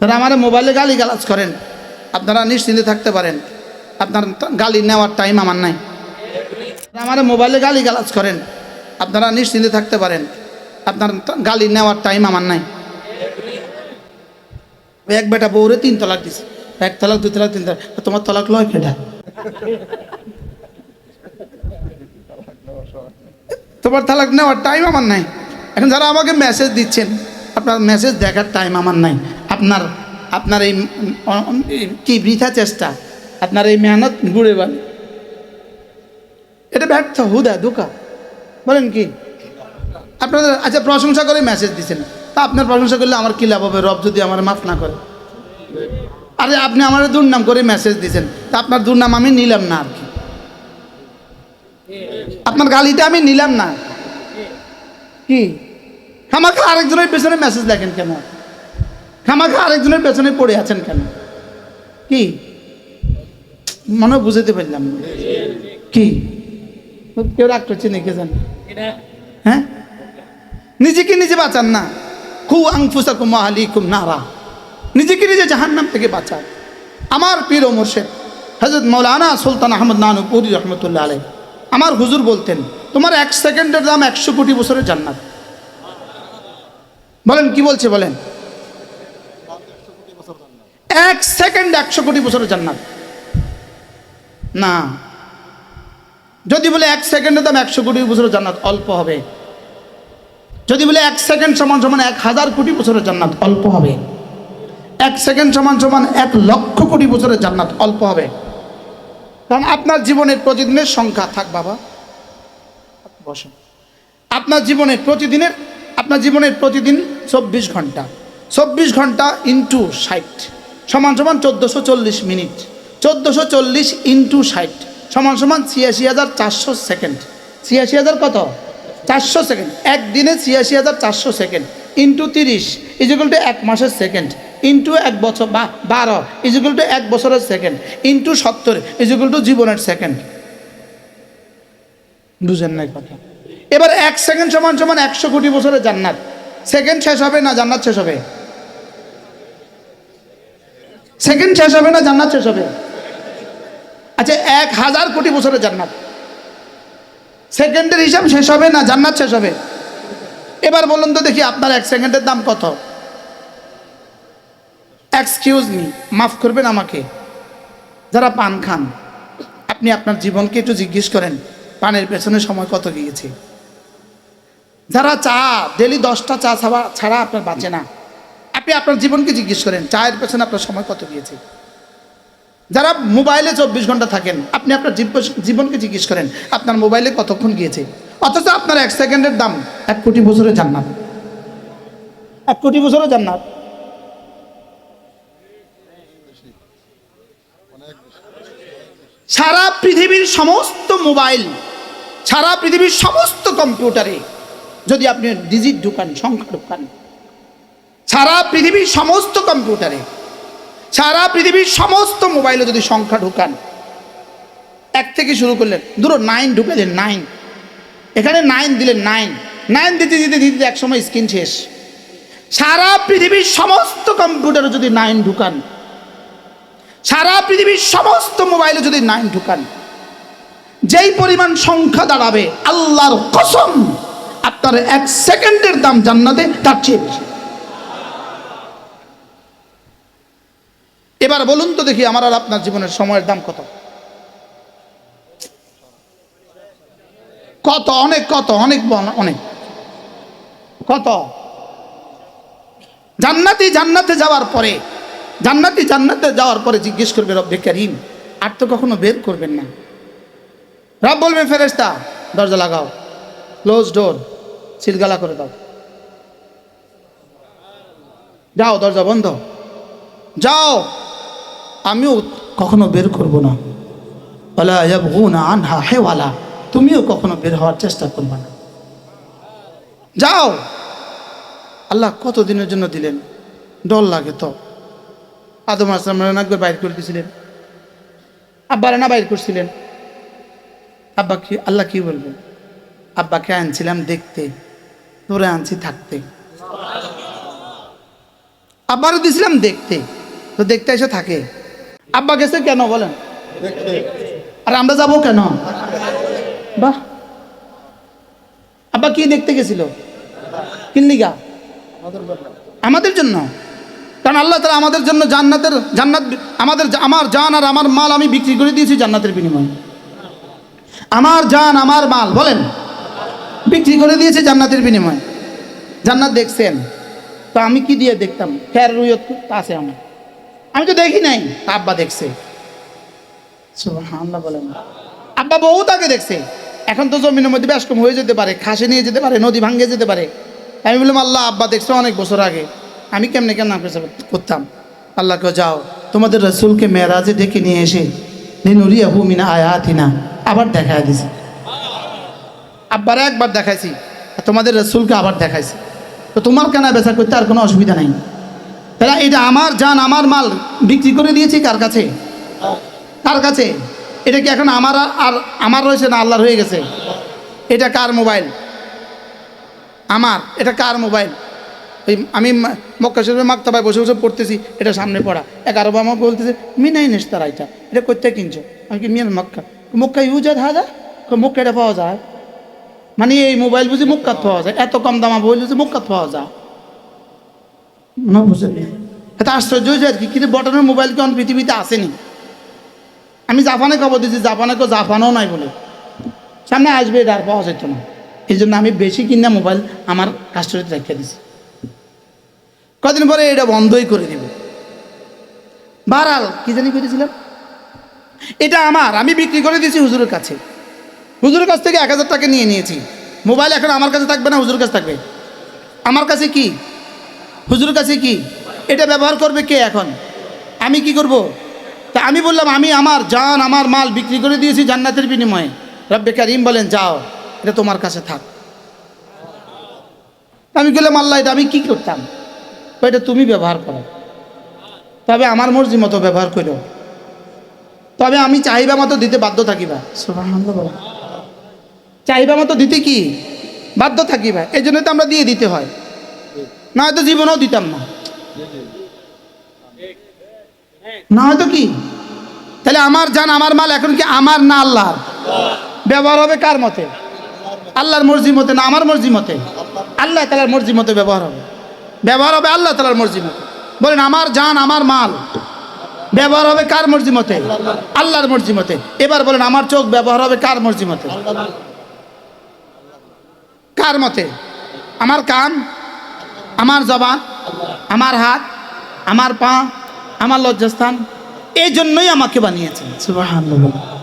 যারা আমার মোবাইলে গালি গালাজ করেন। আপনারা নিশ্চিন্তে থাকতে পারেন। আপনার গালি নেওয়ার টাইম আমার নাই। আমার মোবাইলে গালি গালাজ করেন। আপনারা নিশ্চিন্তে থাকতে পারেন। আপনার গালি নেওয়ার টাইম আমার নাই। এক বেটা বউরে তিন তলাক দিছে। এক তলাক, দুই তলাক, তিন তলাক। তোমার তলাক লয় কেটা তোমার তালাক নেওয়ার টাইম আমার নাই। এখন যারা আমাকে মেসেজ দিচ্ছেন, আপনার মেসেজ দেখার টাইম আমার নাই। আপনার আপনার এই কি বৃথা চেষ্টা? আপনার এই মেহনত গুড়ে বান। এটা ব্যর্থ, হুদা, ধোকা। বলেন কি? আপনাদের আচ্ছা প্রশংসা করে মেসেজ দিচ্ছেন তা আপনার প্রশংসা করলে আমার কী লাভ হবে? রব যদি আমার মাফ না করে। আরে, আপনি আমার দুর্নাম করে মেসেজ দিচ্ছেন তা আপনার দুর্নাম আমি নিলাম না আর কি। আপনার গালিটা আমি নিলাম না। কি? খামাখা আরেকজনের পেছনে মেসেজ লেখেন কেন? খামাখা আরেকজনের পেছনে পড়ে আছেন কেন? কি? মনে বুঝাতে পারলাম না। কি? কেউ রাগ করছে নাকি জান? হ্যাঁ? নিজেকে নিজে বাঁচান না। খু আংফুসাকুম আহলিকুম নারা। নিজেকে নিজে জাহান্নাম থেকে বাঁচান। আমার পীর ও মোর্শেদ হজরত মৌলানা সুলতান আহমদ নানুপুরি রহমতুল্লাহ আলাই আমার হুজুর বলতেন তোমার এক সেকেন্ডের দাম একশো কোটি বছরের জান্নাত। বলেন কি বলছে বলেন? এক সেকেন্ড একশো কোটি বছরের জান্নাত। না। যদি বলে এক সেকেন্ডের দাম একশো কোটি বছরের জান্নাত, অল্প হবে। যদি বলে এক সেকেন্ড সমান সমান এক হাজার কোটি বছরের জান্নাত, অল্প হবে। এক সেকেন্ড সমান সমান এক লক্ষ কোটি বছরের জান্নাত, অল্প হবে। কারণ আপনার জীবনের প্রতিদিনের সংখ্যা, থাক বাবা। বসে আপনার জীবনের প্রতিদিনের, আপনার জীবনের প্রতিদিন চব্বিশ ঘণ্টা। চব্বিশ ঘণ্টা ইন্টু ষাট। সমান সমান চোদ্দোশো চল্লিশ মিনিট। চোদ্দোশো চল্লিশ ইন্টু ষাট। সমান সমান ছিয়াশি হাজার চারশো সেকেন্ড। ছিয়াশি হাজার কত? চারশো সেকেন্ড। একদিনে ছিয়াশি হাজার চারশো সেকেন্ড। ইন্টু তিরিশ ইজিকুল টু এক মাসের সেকেন্ড। ইন্টু এক বছর, বা বারো ইজিকুল টু এক বছরের সেকেন্ড। ইন্টু সত্তর ইজিকুল টু জীবনের সেকেন্ড। বুঝেন নাই কথা? এবার এক সেকেন্ড সমান সমান একশো কোটি বছরের জান্নাত। সেকেন্ড শেষ হবে না জান্নাত শেষ হবে? সেকেন্ড শেষ হবে না, জান্নাত শেষ হবে? আচ্ছা এক হাজার কোটি বছরের জান্নাত। সেকেন্ডের হিসাব শেষ হবে না, জান্নাত শেষ হবে? এবার বলুন তো দেখি আপনার এক সেকেন্ডের দাম কত? এক্সকিউজ মি মাফ করবেন আমাকে। যারা পান খান, আপনি আপনার জীবনকে একটু জিজ্ঞেস করেন, পানের পেছনে সময় কত গিয়েছে? যারা চা, ডেলি দশটা চা ছাড়া আপনার বাঁচে না আপনি আপনার জীবনকে জিজ্ঞেস করেন, চায়ের পেছনে আপনার সময় কত গিয়েছে? যারা মোবাইলে চব্বিশ ঘণ্টা থাকেন, আপনি আপনার জীব- জীবনকে জিজ্ঞেস করেন, আপনার মোবাইলে কতক্ষণ গিয়েছে? অথচ আপনার এক সেকেন্ডের দাম এক কোটি বছরের জান্নাত। এক কোটি বছরের জান্নাত। সারা পৃথিবীর সমস্ত মোবাইল, সারা পৃথিবীর সমস্ত কম্পিউটারে যদি আপনি ডিজিট ঢুকান, সংখ্যা ঢুকান সারা পৃথিবীর সমস্ত কম্পিউটারে, সারা পৃথিবীর সমস্ত মোবাইলে যদি সংখ্যা ঢুকান, এক থেকে শুরু করলেন দুটো নাইন ঢুকালেন নাইন এখানে নাইন দিলেন নাইন নাইন দিতে দিতে দিতে দিতে একসময় স্ক্রিন শেষ। সারা পৃথিবীর সমস্ত কম্পিউটারে যদি নাইন ঢুকান, সারা পৃথিবীর সমস্ত মোবাইলে যদি নাইন ঢুকান, যেই পরিমাণ সংখ্যা দাঁড়াবে, আল্লাহর কসম, আপনার এক সেকেন্ডের দাম জান্নাতে তার চেয়ে বেশি। এবার বলুন তো দেখি আমার আর আপনার জীবনের সময়ের দাম কত? কত? অনেক কত? অনেক অনেক। কত? জান্নাতি জান্নাতে যাওয়ার পরে, জান্নাতি জান্নাতে যাওয়ার পরে জিজ্ঞেস করবে, রব্বে কারিম, আর তো কখনো বের করবেন না। রব বলবে ফেরেস্তা দরজা লাগাও। ক্লোজ ডোর সিলগালা করে দাও। যাও, দরজা বন্ধ। যাও আমিও কখনো বের করব না। ওলা ইয়াবগুনা আনহা হেওয়ালা। তুমিও কখনো বের হওয়ার চেষ্টা করবে না। যাও। আল্লাহ কত দিনের জন্য দিলেন? ডর লাগে তো। আদম আসলাম একবার বাইর করে দিয়েছিলেন আব্বারে না বাইর করছিলেন। আব্বা কি, আল্লাহ কি বলবেন? আব্বাকে আনছিলাম দেখতে, তোরে আনছি থাকতে। আব্বারও দিয়েছিলাম দেখতে, তো দেখতে এসে থাকে। আব্বা গেছে কেন বলেন? আর আমরা যাব কেন? বাহ। আব্বা কি দেখতে গেছিল? কিনলিগা আমাদের জন্য। কারণ আল্লাহ তালা আমাদের জন্য জান্নাতের জান্নাত আমাদের আমার জান আর আমার মাল আমি বিক্রি করে দিয়েছি জান্নাতের বিনিময়ে। আমার জান, আমার মাল, বলেন। বিক্রি করে দিয়েছে জান্নাতের বিনিময়ে। জান্নাত দেখছেন। তো আমি কি দিয়ে দেখতাম? খ্যার রুইয়ত আছে আমার। আমি তো দেখি নাই। তা আব্বা দেখছে। সুবহানাল্লাহ বলেন। আব্বা বহুত আগে দেখছে। এখন তো জমিনের মধ্যে বেশ কম হয়ে যেতে পারে খাসে নিয়ে যেতে পারে নদী ভাঙ্গে যেতে পারে। আমি বললাম আল্লাহ আব্বা দেখছে অনেক বছর আগে। আমি কেমনে কেমন পেশা করতাম? আল্লাহকে যাও তোমাদের রসুলকে মেয়েরাজে ডেকে নিয়ে এসে নিনুরিয়া হুমিনা আয়াতিনা আবার দেখায় দিছে। আব্বার একবার দেখাইছি তোমাদের রসুলকে আবার দেখাইছি। তো তোমার কেনা বেচা করতে আর কোনো অসুবিধা নাই। তাহলে এটা আমার জান, আমার মাল বিক্রি করে দিয়েছি কার কাছে? কার কাছে? এটা কি এখন আমার আর আমার রয়েছে না আল্লাহর হয়ে গেছে? এটা কার মোবাইল? আমার, এটা কার মোবাইল? ওই আমি মক্কা শরীফে মাক্তাবায় বসে বসে পড়তেছি, এটা সামনে পড়া। এগারো বা আমাকে বলতেছে, মিনাই নেস তারা এটা এটা করতে কিনছো? আমি কি মিয়ান মক্কা। মক্কা ইউজ হাজা মক্কা এটা পাওয়া যায়। মানে এই মোবাইল বুঝি মুক্কাত পাওয়া যায়। এত কম দামা বই বুঝি মুক্কাত পাওয়া যায়। না বুঝলেন এটা আশ্চর্য আর কি, কিন্তু বটনের মোবাইল কি পৃথিবীতে আসেনি। আমি জাপানে খবর দিয়েছি, জাপানে কেউ জাপানও নাই বলে। সামনে আসবে, এটা আর পাওয়া যেত না। এই জন্য আমি বেশি কিনা মোবাইল আমার কাস্টডিতে রেখে দিছি। কদিন পরে এটা বন্ধই করে দিব। বারাল, কি জানি করেছিলাম এটা আমার, আমি বিক্রি করে দিয়েছি হুজুরের কাছে। হুজুরের কাছ থেকে এক হাজার টাকা নিয়ে নিয়েছি। মোবাইল এখন আমার কাছে থাকবে না, হুজুরের কাছে থাকবে। আমার কাছে কি? হুজুরের কাছে কি? এটা ব্যবহার করবে কে এখন? আমি কি করব? তা আমি বললাম, আমি আমার জান, আমার মাল বিক্রি করে দিয়েছি জান্নাতের বিনিময়ে। রব্বে কারিম বলেন, যাও, এটা তোমার কাছে থাক। আমি বললাম, আল্লাহ, এটা আমি কি করতাম? এটা তুমি ব্যবহার করো। তবে আমার মর্জি মতো ব্যবহার করো তবে আমি চাহিদা মতো দিতে বাধ্য থাকিবা। চাহিদা মতো দিতে কি? বাধ্য থাকিবা। এই জন্য তো আমরা দিয়ে দিতে হয়। না হয়তো জীবনেও দিতাম না। না হয়তো কি? তাহলে আমার জান, আমার মাল এখন কি আমার না আল্লাহর? ব্যবহার হবে কার মতে? আল্লাহর মর্জি মতে না আমার মর্জি মতে? আল্লাহ তালার মর্জি মতে ব্যবহার হবে। ব্যবহার হবে আল্লাহ তালার মর্জি মতে। বলেন, আমার জান, আমার মাল ব্যবহার হবে কার মর্জি মতে? আল্লাহর মর্জি মতে। এবার বলেন, আমার চোখ ব্যবহার হবে কার মর্জি মতে? কার মতে? আমার কান আমার জবান আমার হাত আমার পা আমার লজ্জাস্থান এই জন্যই আমাকে বানিয়েছেন। সুবহানাল্লাহ।